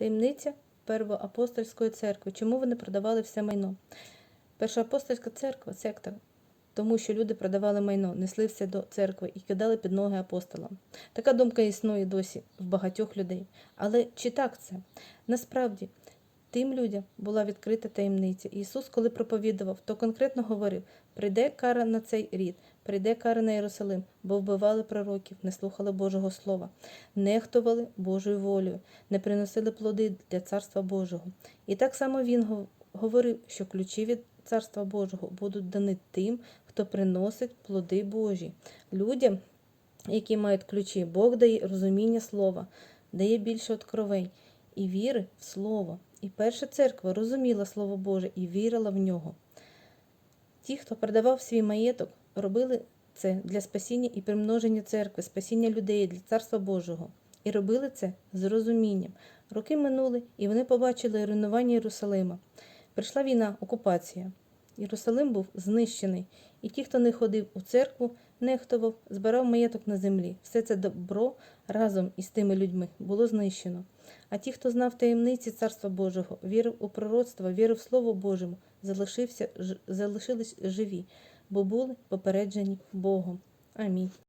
Таємниця Первоапостольської церкви. Чому вони продавали все майно? Першоапостольська церква секта, тому що люди продавали майно, несли все до церкви і кидали під ноги апостолам. Така думка існує досі в багатьох людей. Але чи так це? Насправді, тим людям була відкрита таємниця. Ісус, коли проповідував, то конкретно говорив: прийде кара на цей рід, прийде кара на Єрусалим, бо вбивали пророків, не слухали Божого Слова, нехтували Божою волею, не приносили плоди для Царства Божого. І так само він говорив, що ключі від Царства Божого будуть дані тим, хто приносить плоди Божі. Людям, які мають ключі, Бог дає розуміння слова, дає більше откровень і віри в Слово. І перша церква розуміла Слово Боже і вірила в нього. Ті, хто продавав свій маєток, робили це для спасіння і примноження церкви, спасіння людей для Царства Божого. І робили це з розумінням. Роки минули, і вони побачили руйнування Єрусалима. Прийшла війна, окупація. Єрусалим був знищений, і ті, хто не ходив у церкву, нехтував, збирав маєток на землі. Все це добро разом із тими людьми було знищено. А ті, хто знав таємниці Царства Божого, вірив у пророцтво, вірив в Слово Божому, залишився, залишились живі, бо були попереджені Богом. Амінь.